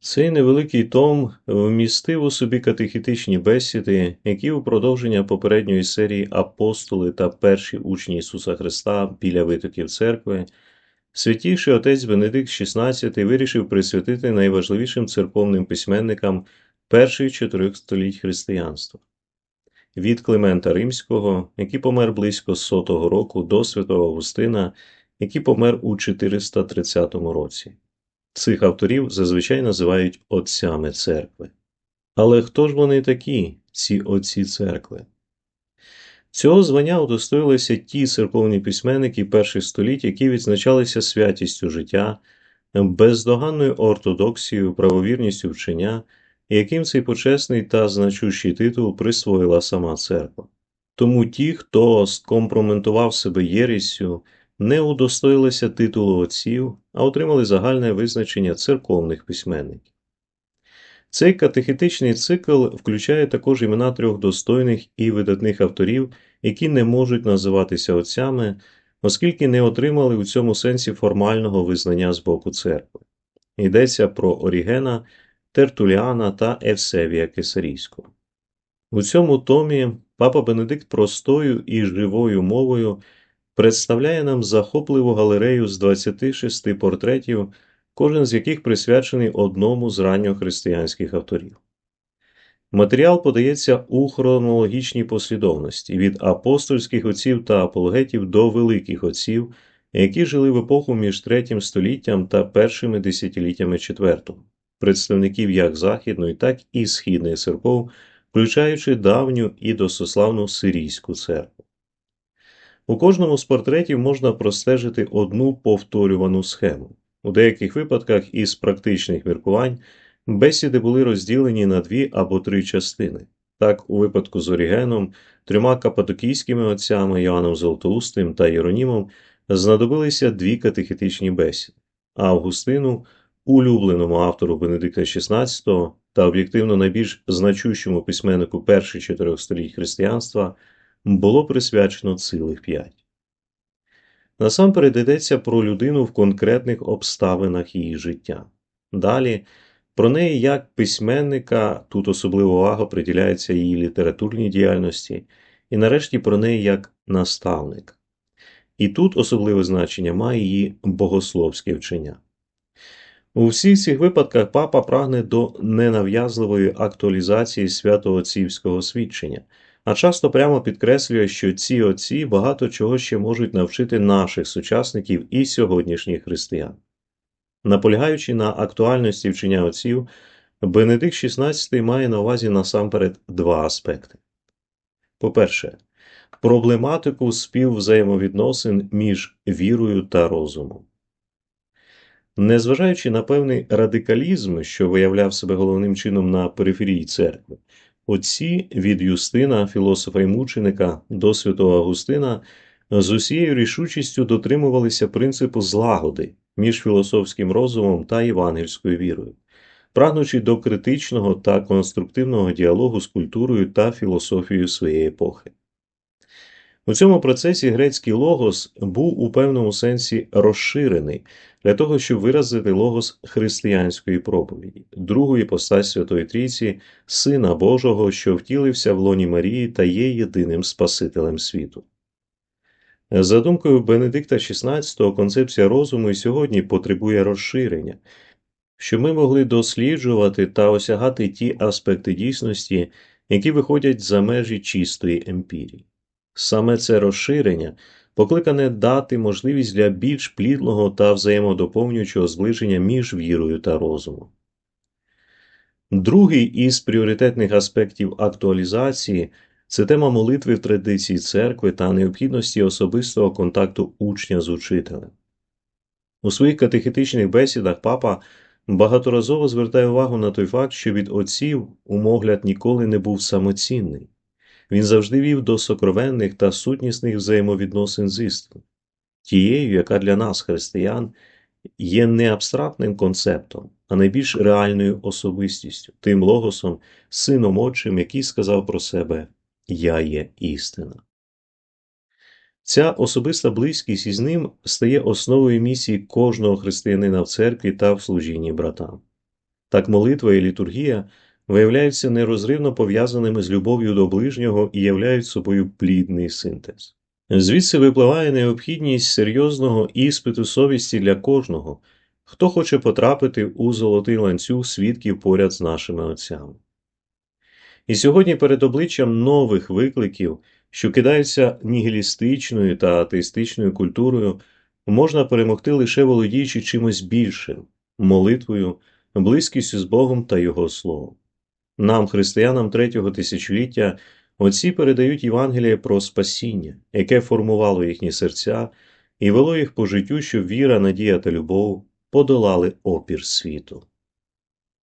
Цей невеликий том вмістив у собі катехітичні бесіди, які у продовження попередньої серії апостоли та перші учні Ісуса Христа біля витоків церкви, святійший отець Бенедикт XVI вирішив присвятити найважливішим церковним письменникам перших чотирьох століть християнства. Від Климента Римського, який помер близько сотого року, до святого Августина, який помер у 430 році. Цих авторів зазвичай називають отцями церкви. Але хто ж вони такі, ці отці церкви? Цього звання удостоїлися ті церковні письменники перших століть, які відзначалися святістю життя, бездоганною ортодоксією, правовірністю вчення, яким цей почесний та значущий титул присвоїла сама церква. Тому ті, хто скомпроментував себе єрісю, не удостоїлися титулу отців, а отримали загальне визначення церковних письменників. Цей катехетичний цикл включає також імена трьох достойних і видатних авторів, які не можуть називатися отцями, оскільки не отримали у цьому сенсі формального визнання з боку церкви. Йдеться про Орігена, Тертуліана та Евсевія Кесарійського. У цьому томі папа Бенедикт простою і живою мовою представляє нам захопливу галерею з 26 портретів, кожен з яких присвячений одному з ранньохристиянських авторів. Матеріал подається у хронологічній послідовності від апостольських отців та апологетів до великих отців, які жили в епоху між третім століттям та першими десятиліттями IV, представників як Західної, так і Східної церков, включаючи давню і досославну Сирійську церкву. У кожному з портретів можна простежити одну повторювану схему. У деяких випадках із практичних міркувань бесіди були розділені на дві або три частини. Так, у випадку з Орігеном, трьома капатокійськими отцями Йоанном Золотоустим та Єронімом знадобилися дві катехетичні бесіди, а Августину, улюбленому автору Бенедикта XVI та об'єктивно найбільш значущому письменнику перших чотирьох століть християнства було присвячено цілих п'ять. Насамперед йдеться про людину в конкретних обставинах її життя. Далі про неї як письменника, тут особлива увага приділяється її літературній діяльності, і нарешті про неї як наставник. І тут особливе значення має її богословське вчення. У всіх цих випадках папа прагне до ненав'язливої актуалізації святоотцівського свідчення а часто прямо підкреслює, що ці отці багато чого ще можуть навчити наших сучасників і сьогоднішніх християн. Наполягаючи на актуальності вчення отців, Бенедикт XVI має на увазі насамперед два аспекти. По-перше, проблематику співвзаємовідносин між вірою та розумом. Незважаючи на певний радикалізм, що виявляв себе головним чином на периферії церкви, Отці від Юстина, філософа і мученика до святого Августина з усією рішучістю дотримувалися принципу злагоди між філософським розумом та євангельською вірою, прагнучи до критичного та конструктивного діалогу з культурою та філософією своєї епохи. У цьому процесі грецький логос був у певному сенсі розширений для того, щоб виразити логос християнської проповіді, другої постать Святої Трійці, Сина Божого, що втілився в лоні Марії та є єдиним Спасителем світу. За думкою Бенедикта XVI, концепція розуму і сьогодні потребує розширення, щоб ми могли досліджувати та осягати ті аспекти дійсності, які виходять за межі чистої емпірії. Саме це розширення покликане дати можливість для більш плідного та взаємодоповнюючого зближення між вірою та розумом. Другий із пріоритетних аспектів актуалізації це тема молитви в традиції церкви та необхідності особистого контакту учня з учителем. У своїх катехетичних бесідах папа багаторазово звертає увагу на той факт, що від отців умогляд ніколи не був самоцінний. Він завжди вів до сокровенних та сутнісних взаємовідносин з істиною, тією, яка для нас, християн, є не абстрактним концептом, а найбільш реальною особистістю, тим логосом, сином отчим, який сказав про себе Я є істина. Ця особиста близькість із ним стає основою місії кожного християнина в церкві та в служінні братам. Так молитва і літургія виявляються нерозривно пов'язаними з любов'ю до ближнього і являють собою плідний синтез. Звідси випливає необхідність серйозного іспиту совісті для кожного, хто хоче потрапити у золотий ланцюг свідків поряд з нашими отцями. І сьогодні перед обличчям нових викликів, що кидаються нігілістичною та атеїстичною культурою, можна перемогти лише володіючи чимось більшим молитвою, близькістю з Богом та Його Словом. Нам, християнам третього тисячоліття, отці передають Євангеліє про спасіння, яке формувало їхні серця і вело їх по життю, щоб віра, надія та любов подолали опір світу.